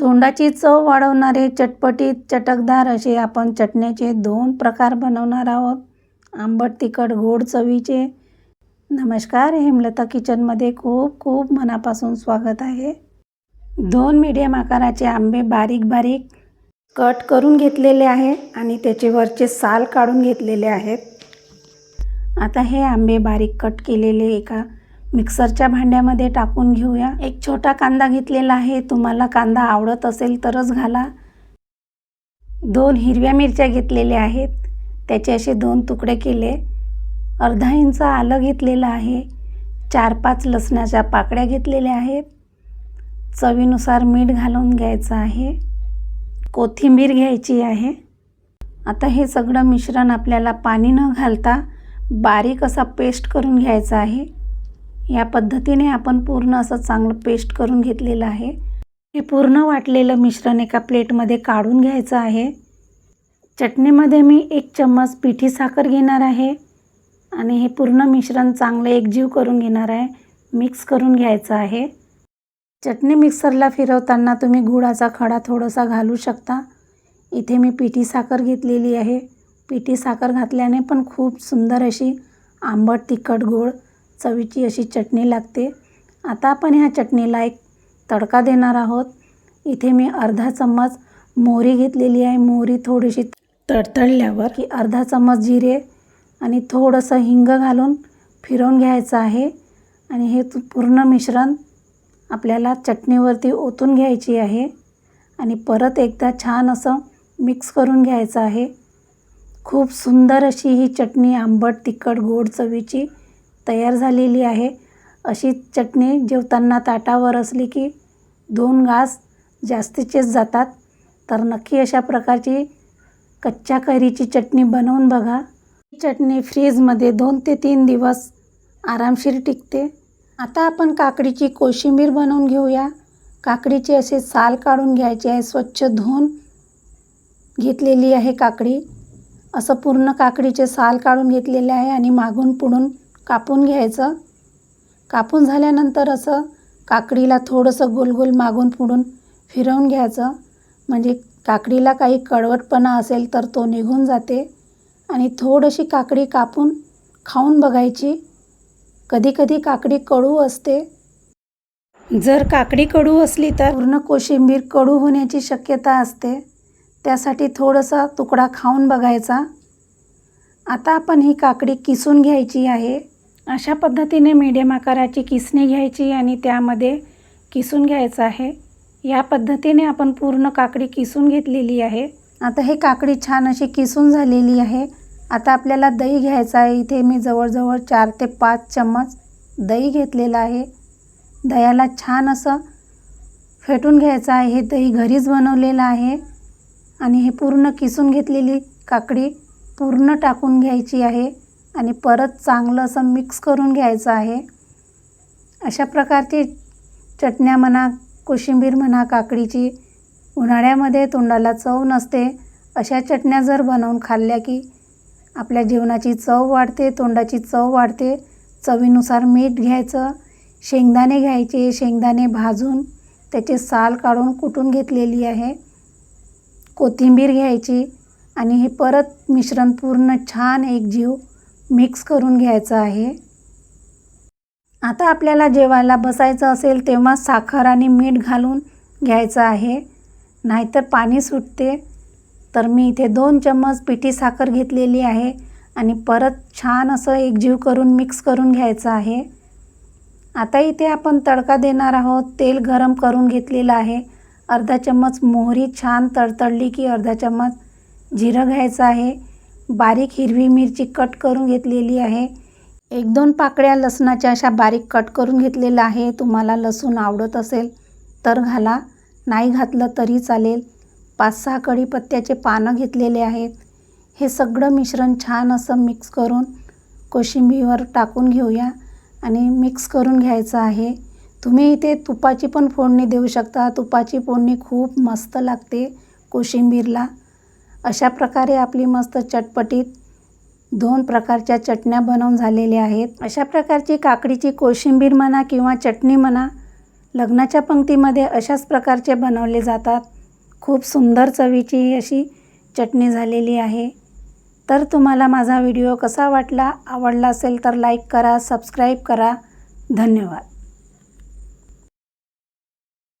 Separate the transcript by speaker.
Speaker 1: तोंडाची चव वाढवणारे चटपटीत चटकदार असे आपण चटण्याचे दोन प्रकार बनवणार आहोत. आंबट तिखट गोड चवीचे. नमस्कार हेमलता किचनमध्ये खूप खूप मनापासून स्वागत आहे. दोन मीडियम आकाराचे आंबे बारीक बारीक कट करून घेतलेले आहे आणि त्याचे वरचे साल काढून घेतलेले आहेत. आता हे आंबे बारीक कट केलेले एका मिक्सरच्या भांड्यामध्ये टाकून घेऊया. एक छोटा कांदा घेतलेला आहे. तुम्हाला कांदा आवडत असेल तरच घाला. दोन हिरव्या मिरच्या घेतलेल्या आहेत. त्याचे असे दोन तुकडे केले. अर्धा इंच आलं घेतलेलं आहे. चार पाच लसणाच्या पाकळ्या घेतलेल्या आहेत. चवीनुसार मीठ घालून घ्यायचं आहे. कोथिंबीर घ्यायची आहे. आता हे सगळं मिश्रण आपल्याला पाणी न घालता बारीक असा पेस्ट करून घ्यायचा आहे. या पद्धतीने आपण पूर्ण असं चांगलं पेस्ट करून घेतलेलं आहे. हे पूर्ण वाटलेलं मिश्रण एका प्लेटमध्ये काढून घ्यायचं आहे. चटणीमध्ये मी एक चम्मच पिठी साखर घेणार आहे आणि हे पूर्ण मिश्रण चांगलं एकजीव करून घेणार आहे. मिक्स करून घ्यायचं आहे. चटणी मिक्सरला फिरवताना तुम्ही गुळाचा खडा थोडासा घालू शकता. इथे मी पिठी साखर घेतलेली आहे. पिठी साखर घातल्याने पण खूप सुंदर अशी आंबट तिखट गोड चवीची अशी चटणी लागते. आता आपण ह्या चटणीला एक तडका देणार आहोत. इथे मी अर्धा चम्मच मोहरी घेतलेली आहे. मोहरी थोडीशी तडतडल्यावर की अर्धा चम्मच जिरे आणि थोडंसं हिंग घालून फिरवून घ्यायचं आहे. आणि हे पूर्ण मिश्रण आपल्याला चटणीवरती ओतून घ्यायची आहे. आणि परत एकदा छान असं मिक्स करून घ्यायचं आहे. खूप सुंदर अशी ही चटणी आंबट तिखट गोड चवीची तयार झालेली आहे. अशी चटणी जेवताना ताटावर असली की दोन घास जास्तीचेच जातात. तर नक्की अशा प्रकारची कच्च्या कैरीची चटणी बनवून बघा. ही चटणी फ्रीजमध्ये दोन ते तीन दिवस आरामशीर टिकते. आता आपण काकडीची कोशिंबीर बनवून घेऊया. काकडीचे असे साल काढून घ्यायचे आहे. स्वच्छ धुवून घेतलेली आहे काकडी. असं पूर्ण काकडीचे साल काढून घेतलेले आहे आणि मागून पुढून कापून घ्यायचं. कापून झाल्यानंतर असं काकडीला थोडंसं गोलगोल मागून पुढून फिरवून घ्यायचं. म्हणजे काकडीला काही कडवटपणा असेल तर तो निघून जाते. आणि थोडीशी काकडी कापून खाऊन बघायची. कधीकधी काकडी कडू असते. जर काकडी कडू असली तर पूर्ण कोशिंबीर कडू होण्याची शक्यता असते. त्यासाठी थोडंसा तुकडा खाऊन बघायचा. आता आपण ही काकडी किसून घ्यायची आहे. अशा पद्धतीने मीडियम आकाराची किसणी घ्यायची आणि त्यामध्ये किसून घ्यायचं आहे. या पद्धतीने आपण पूर्ण काकडी किसून घेतलेली आहे. आता हे काकडी छान अशी किसून झालेली आहे. आता आपल्याला दही घ्यायचं आहे. इथे मी जवळजवळ चार ते पाच चम्मच दही घेतलेलं आहे. दह्याला छान असं फेटून घ्यायचं आहे. हे दही घरीच बनवलेलं आहे. आणि हे पूर्ण किसून घेतलेली काकडी पूर्ण टाकून घ्यायची आहे. आणि परत चांगलं असं मिक्स करून घ्यायचं आहे. अशा प्रकारची चटण्या म्हणा कोशिंबीर म्हणा काकडीची उन्हाळ्यामध्ये तोंडाला चव नसते. अशा चटण्या जर बनवून खाल्ल्या की आपल्या जेवणाची चव वाढते तोंडाची चव वाढते. चवीनुसार मीठ घ्यायचं शेंगदाणे घ्यायचे शेंगदाणे भाजून त्याचे साल काढून कुटून घेतलेली आहे. कोथिंबीर घ्यायची आणि हे परत मिश्रण पूर्ण छान एकजीव मिक्स करून घ्यायचं आहे. आता आपल्याला जेवायला बसायचं असेल तेव्हा साखर आणि मीठ घालून घ्यायचं आहे. नाहीतर पाणी सुटते. तर मी इथे दोन चम्मच पिठी साखर घेतलेली आहे आणि परत छान असं एकजीव करून मिक्स करून घ्यायचं आहे. आता इथे आपण तडका देणार आहोत. तेल गरम करून घेतलेलं आहे. अर्धा चम्मच मोहरी छान तडतडली की अर्धा चम्मच जिरं घ्यायचं आहे. बारीक हिरवी मिरची कट करून घेतलेली आहे. एक दोन पाकळ्या लसणाच्या अशा बारीक कट करून घेतलेलं आहे तुम्हाला लसूण आवडत असेल तर घाला. नाही घातलं तरी चालेल. पाच सहा कढीपत्त्याचे पानं घेतलेले आहेत. हे सगळं मिश्रण छान असं मिक्स करून कोशिंबीवर टाकून घेऊया आणि मिक्स करून घ्यायचं आहे. तुम्ही इथे तुपाची पण फोडणी देऊ शकता. तुपाची फोडणी खूप मस्त लागते कोशिंबीरला. अशा प्रकारे आपली मस्त चटपटीत दोन प्रकारच्या चटण्या बनवून झालेल्या आहेत. अशा प्रकारची काकडीची कोशिंबीर म्हणा किंवा चटणी म्हणा लग्नाच्या पंक्तीमध्ये अशाच प्रकारचे बनवले जातात. खूप सुंदर चवीची अशी चटणी झालेली आहे. तर तुम्हाला माझा व्हिडिओ कसा वाटला आवडला असेल तर लाईक करा सबस्क्राईब करा. धन्यवाद.